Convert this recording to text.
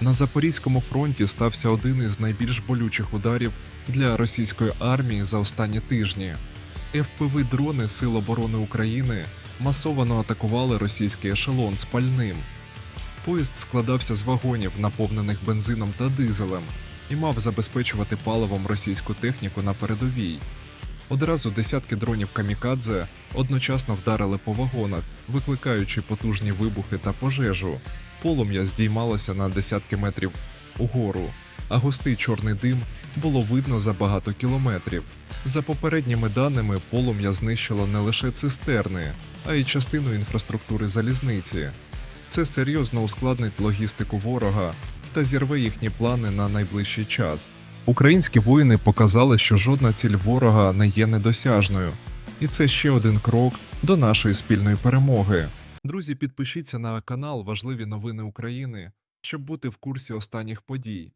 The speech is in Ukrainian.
На Запорізькому фронті стався один із найбільш болючих ударів для російської армії за останні тижні. ФПВ дрони Сил оборони України масовано атакували російський ешелон з пальним. Поїзд складався з вагонів, наповнених бензином та дизелем, і мав забезпечувати паливом російську техніку на передовій. Одразу десятки дронів камікадзе одночасно вдарили по вагонах, викликаючи потужні вибухи та пожежу. Полум'я здіймалося на десятки метрів угору, а густий чорний дим було видно за багато кілометрів. За попередніми даними, полум'я знищило не лише цистерни, а й частину інфраструктури залізниці. Це серйозно ускладнить логістику ворога та зірве їхні плани на найближчий час. Українські воїни показали, що жодна ціль ворога не є недосяжною, і це ще один крок до нашої спільної перемоги. Друзі, підпишіться на канал Важливі новини України, щоб бути в курсі останніх подій.